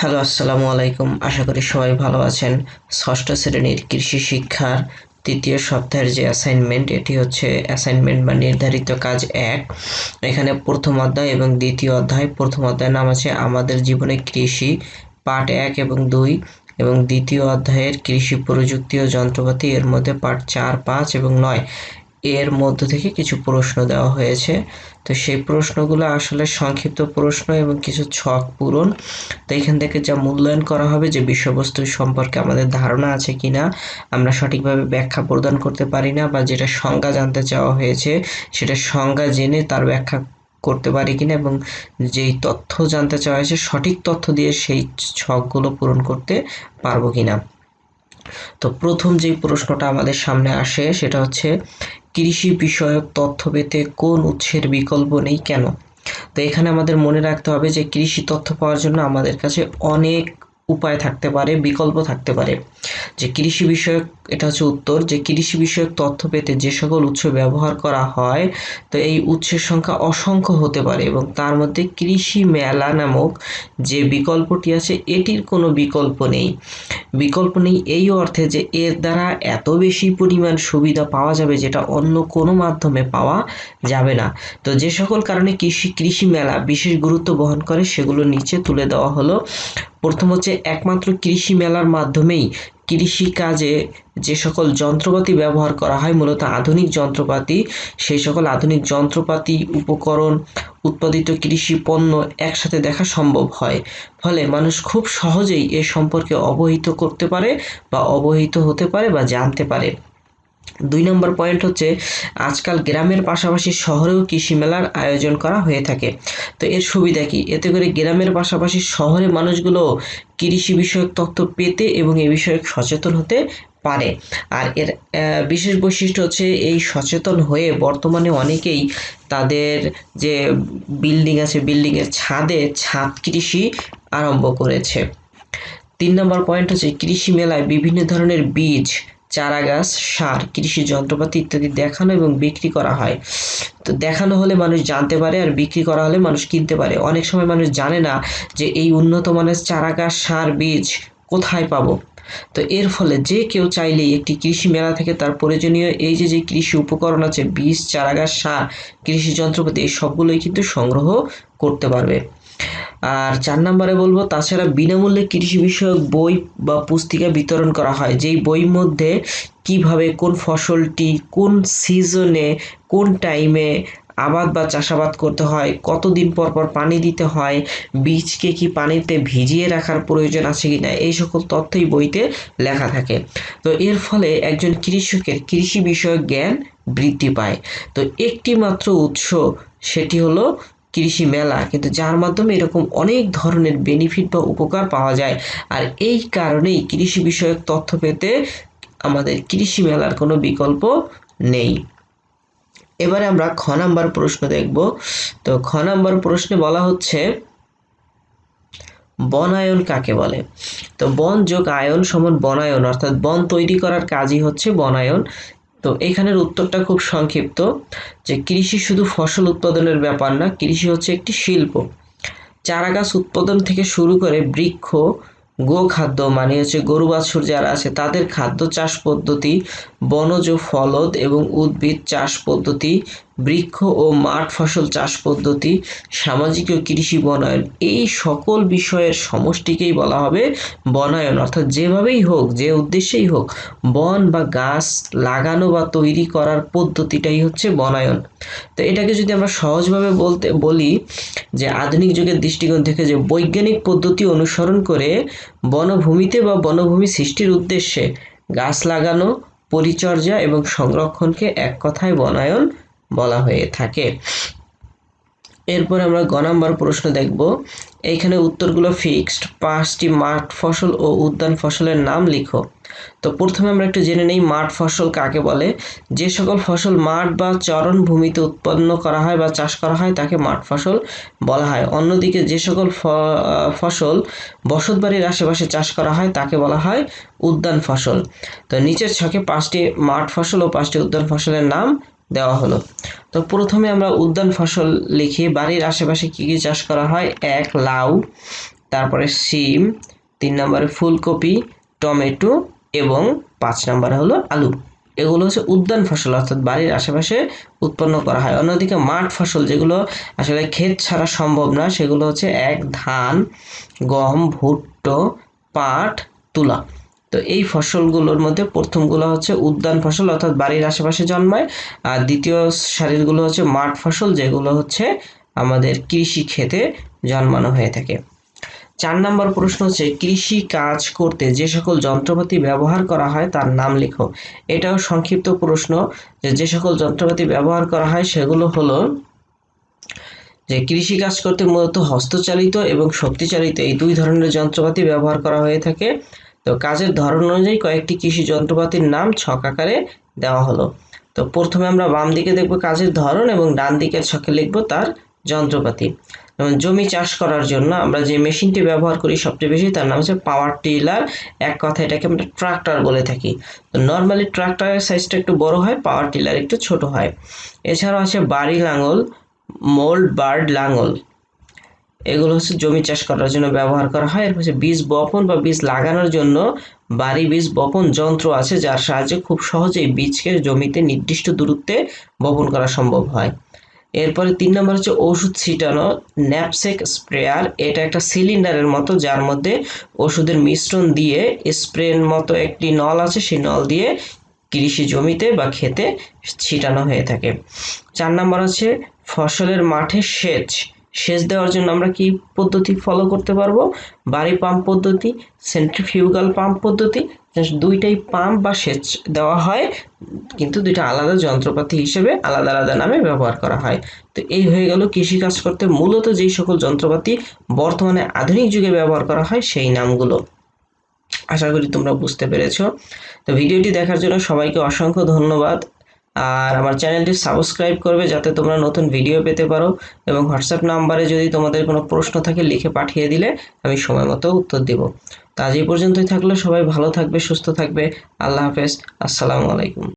Hello আসসালামু আলাইকুম আশা করি সবাই ভালো আছেন। ষষ্ঠ শ্রেণির কৃষি শিক্ষার তৃতীয় সপ্তাহের যে অ্যাসাইনমেন্ট এটি হচ্ছে অ্যাসাইনমেন্ট বা নির্ধারিত কাজ এক। এখানে প্রথম অধ্যায় এবং দ্বিতীয় অধ্যায়। প্রথম অধ্যায়ের নাম আছে আমাদের জীবনে কৃষি পার্ট এক এবং দুই। এবং দ্বিতীয় অধ্যায়ের কৃষি প্রযুক্তি ও যন্ত্রপাতি, এর মধ্যে পার্ট চার, পাঁচ এবং নয়। এর মধ্য থেকে কিছু প্রশ্ন দেওয়া হয়েছে। তো সেই প্রশ্নগুলো আসলে সংক্ষিপ্ত প্রশ্ন এবং কিছু ছক পূরণ। তো এখান থেকে যা মূল্যায়ন করা হবে যে বিষয়বস্তু সম্পর্কে আমাদের ধারণা আছে কিনা, আমরা সঠিকভাবে ব্যাখ্যা প্রদান করতে পারি না বা যেটা সংজ্ঞা জানতে চাওয়া হয়েছে সেটা সংজ্ঞা জেনে তার ব্যাখ্যা করতে পারি কিনা এবং যেই তথ্য জানতে চাওয়া হয়েছে সঠিক তথ্য দিয়ে সেই ছকগুলো পূরণ করতে পারব কিনা। তো প্রথম যেই প্রশ্নটা আমাদের সামনে আসে সেটা হচ্ছে কৃষি বিষয়ক তথ্য পেতে কোন উৎসের বিকল্প নেই কেন? তো এখানে আমাদের মনে রাখতে হবে যে কৃষি তথ্য পাওয়ার জন্য আমাদের কাছে অনেক উপায় থাকতে পারে, বিকল্প থাকতে পারে। যে কৃষি বিষয়ক, এটা হচ্ছে উত্তর, যে কৃষি বিষয়ক তথ্য পেতে যে সকল উৎস ব্যবহার করা হয়, তো এই উৎসের সংখ্যা অসংখ্য হতে পারে এবং তার মধ্যে কৃষি মেলা নামক যে বিকল্পটি আছে, এটির কোনো বিকল্প নেই। বিকল্প নেই এই অর্থে যে এর দ্বারা এত বেশি পরিমাণ সুবিধা পাওয়া যাবে যেটা অন্য কোনো মাধ্যমে পাওয়া যাবে না। তো যে সকল কারণে কৃষি কৃষি মেলা বিশেষ গুরুত্ব বহন করে, সেগুলো নিচে তুলে দেওয়া হলো। প্রথম হচ্ছে একমাত্র কৃষি মেলার মাধ্যমেই কৃষি কাজে যে সকল যন্ত্রপাতি ব্যবহার করা হয়, মূলত আধুনিক যন্ত্রপাতি, সেই সকল আধুনিক যন্ত্রপাতি, উপকরণ, উৎপাদিত কৃষি পণ্য একসাথে দেখা সম্ভব হয়। ফলে মানুষ খুব সহজেই এ সম্পর্কে অবহিত করতে পারে বা অবহিত হতে পারে বা জানতে পারে। দুই নম্বর পয়েন্ট হচ্ছে, আজকাল গ্রামের পাশাপাশি শহরেও কৃষি মেলার আয়োজন করা হয়ে থাকে। তো এর সুবিধা কি? এতে করে গ্রামের পাশাপাশি শহরে মানুষগুলো কৃষি বিষয়ক তথ্য পেতে এবং এ বিষয়ক সচেতন হতে পারে। আর এর বিশেষ বৈশিষ্ট্য হচ্ছে, এই সচেতন হয়ে বর্তমানে অনেকেই তাদের যে বিল্ডিং আছে, বিল্ডিংয়ের ছাদে ছাদ কৃষি আরম্ভ করেছে। তিন নম্বর পয়েন্ট হচ্ছে, কৃষি মেলায় বিভিন্ন ধরনের বীজ চারা গাছ সার, কৃষি যন্ত্রপাতি ইত্যাদি দেখানো এবং বিক্রি করা হয়। তো দেখানো হলে মানুষ জানতে পারে আর বিক্রি করা হলে মানুষ কিনতে পারে। অনেক সময় মানুষ জানে না যে এই উন্নত মানের চারা গাছ সার, বীজ কোথায় পাবো। তো এর ফলে যে কেউ চাইলেই একটি কৃষি মেলা থেকে তার প্রয়োজনীয় এই যে যে কৃষি উপকরণ আছে, বীজ, চারাগাছ, সার, কৃষি যন্ত্রপাতি, এই সবগুলোই কিন্তু সংগ্রহ করতে পারবে। আর চার নম্বরে বলব, তাছাড়া বিনামূল্যে কৃষি বিষয়ক বই বা পুস্তিকা বিতরণ করা হয়। যেই বইয়ের মধ্যে কীভাবে, কোন ফসলটি, কোন সিজনে, কোন টাইমে আবাদ বা চাষাবাদ করতে হয়, কতদিন পর পর পানি দিতে হয়, বীজকে কি পানিতে ভিজিয়ে রাখার প্রয়োজন আছে কি না এই সকল তথ্যই বইতে লেখা থাকে। তো এর ফলে একজন কৃষকের কৃষি বিষয়ক জ্ঞান বৃদ্ধি পায়। তো একটি মাত্র উৎস সেটি হলো কৃষি মেলা, কিন্তু যার মাধ্যমে এরকম অনেক ধরনের বেনিফিট বা উপকার পাওয়া যায়। আর এই কারণেই কৃষি বিষয়ক তথ্য পেতে আমাদের কৃষি মেলার কোনো বিকল্প নেই। এবারে আমরা খ নাম্বার প্রশ্ন দেখব। তো খ নাম্বার প্রশ্নে বলা হচ্ছে বনায়ন কাকে বলে? তো বন যোগ আয়ন সমান বনায়ন অর্থাৎ বন তৈরি করার কাজই হচ্ছে বনায়ন তো এখানের উত্তরটা খুব সংক্ষিপ্ত, যে কৃষি শুধু ফসল উৎপাদনের ব্যাপার না, কৃষি হচ্ছে একটি শিল্প। চারা গাছ উৎপাদন থেকে শুরু করে বৃক্ষ গো খাদ্য মানে হচ্ছে গরু, বাছুর যারা আছে, তাদের খাদ্য চাষ পদ্ধতি, বনজ ফলদ এবং উদ্ভিদ চাষ পদ্ধতি বৃক্ষ ও মাঠ ফসল চাষ পদ্ধতি, সামাজিক ও কৃষি বনায়ন এই সকল বিষয়ের সমষ্টিকেই বলা হবে বনায়ন। অর্থাৎ যেভাবেই হোক, যে উদ্দেশ্যেই হোক, বন বা গাছ লাগানো বা তৈরি করার পদ্ধতিটাই হচ্ছে বনায়ন। তো এটাকে যদি আমরা সহজভাবে বলতে, বলি যে আধুনিক যুগের দৃষ্টিকোণ থেকে যে বৈজ্ঞানিক পদ্ধতি অনুসরণ করে বনভূমিতে বা বনভূমি সৃষ্টির উদ্দেশ্যে গাছ লাগানো, পরিচর্যা এবং সংরক্ষণকে এক কথায় বনায়ন বলা হয়ে থাকে। এরপর আমরা গ নাম্বার প্রশ্ন দেখব। এইখানে উত্তরগুলো ফিক্সড পাঁচটি মাঠ ফসল ও উদ্যান ফসলের নাম লিখো। তো প্রথমে আমরা একটু জেনে নেই মাঠ ফসল কাকে বলে। যে সকল ফসল মাঠ বা চরণ ভূমিতে উৎপন্ন করা হয় বা চাষ করা হয় তাকে মাঠ ফসল বলা হয়। অন্যদিকে যে সকল ফসল বসতবাড়ির আশেপাশে চাষ করা হয় তাকে বলা হয় উদ্যান ফসল। তো নিচের ছকে পাঁচটি মাঠ ফসল ও পাঁচটি উদ্যান ফসলের নাম দেওয়া হলো। তো প্রথমে আমরা উদ্যান ফসল লিখি। বাড়ির আশেপাশে কী কী চাষ করা হয়? এক, লাউ, তারপরে সিম তিন নম্বরে ফুলকপি, টমেটো এবং পাঁচ নম্বরে হলো আলু। এগুলো হচ্ছে উদ্যান ফসল, অর্থাৎ বাড়ির আশেপাশে উৎপন্ন করা হয়। অন্যদিকে মাঠ ফসল, যেগুলো আসলে ক্ষেত ছাড়া সম্ভব না, সেগুলো হচ্ছে এক, ধান, গম, ভুট্টো, পাট, তুলা। তো এই ফসলগুলোর মধ্যে প্রথমগুলো হচ্ছে উদ্যান ফসল অর্থাৎ বাড়ির আশেপাশে জন্মায়। আর দ্বিতীয় সারিগুলো হচ্ছে মাঠ ফসল, যেগুলো হচ্ছে আমাদের কৃষি ক্ষেতে জন্মানো হয়ে থাকে। চার নম্বর প্রশ্ন হচ্ছে, কৃষি কাজ করতে যে সকল যন্ত্রপাতি ব্যবহার করা হয় তার নাম লেখো। এটাও সংক্ষিপ্ত প্রশ্ন যে যে সকল যন্ত্রপাতি ব্যবহার করা হয় সেগুলো হলো যে কৃষি কাজ করতে মূলত হস্তচালিত এবং শক্তিচালিত এই দুই ধরনের যন্ত্রপাতি ব্যবহার করা হয়ে থাকে। তো কাজের ধরন অনুযায়ী কয়েকটি কৃষি যন্ত্রপাতির নাম ছক আকারে দেওয়া হলো। তো প্রথমে আমরা বাম দিকে দেখব কাজের ধরন এবং ডান দিকের ছকে লিখব তার যন্ত্রপাতি। যেমন জমি চাষ করার জন্য আমরা যে মেশিনটি ব্যবহার করি সবচেয়ে বেশি তার নাম হচ্ছে পাওয়ার টিলার। এক কথা এটাকে আমরা ট্রাক্টর বলে থাকি। তো নর্মালি ট্রাক্টরের সাইজটা একটু বড় হয়, পাওয়ার টিলার একটু ছোট হয়। এছাড়াও আছে বাড়ি লাঙল, মোল্ড, বার্ড লাঙল। এগুলো হচ্ছে জমি চাষ করার জন্য ব্যবহার করা হয়। এর বীজ বপন বা বীজ লাগানোর জন্য বাড়ি বীজ বপন যন্ত্র আছে, যার সাহায্যে খুব সহজেই বীজকে জমিতে নির্দিষ্ট দূরত্বে বপন করা সম্ভব হয়। এরপরে তিন নম্বর হচ্ছে ওষুধ ছিটানো, ন্যাপসেক স্প্রেয়ার। এটা একটা সিলিন্ডারের মতো, যার মধ্যে ওষুধের মিশ্রণ দিয়ে স্প্রের মতো একটি নল আছে, সেই নল দিয়ে কৃষি জমিতে বা ক্ষেতে ছিটানো হয়ে থাকে। চার নম্বর হচ্ছে ফসলের মাঠে সেচ। সেচ দেওয়ার জন্য আমরা কি পদ্ধতি ফলো করতে পারব? বাড়ি পাম্প পদ্ধতি সেন্ট্রিফিউগাল পাম্প পদ্ধতি দুইটাই পাম্প বা সেচ দেওয়া হয়, কিন্তু দুইটা আলাদা যন্ত্রপাতি হিসেবে আলাদা আলাদা নামে ব্যবহার করা হয়। তো এই হয়ে গেল কৃষি কাজ করতে মূলত যেই সকল যন্ত্রপাতি বর্তমানে আধুনিক যুগে ব্যবহার করা হয় সেই নামগুলো। আশা করি তোমরা বুঝতে পেরেছ। তো ভিডিওটি দেখার জন্য সবাইকে অসংখ্য ধন্যবাদ। আর আমার চ্যানেলটি সাবস্ক্রাইব করবে যাতে তোমরা নতুন ভিডিও পেতে পারো এবং হোয়াটসঅ্যাপ নাম্বারে যদি তোমাদের কোনো প্রশ্ন থাকে লিখে পাঠিয়ে দিলে আমি সময় মতো উত্তর দেব। তো আজ পর্যন্তই থাকলে। সবাই ভালো থাকবে, সুস্থ থাকবে। আল্লাহ হাফেজ। আসসালামু আলাইকুম।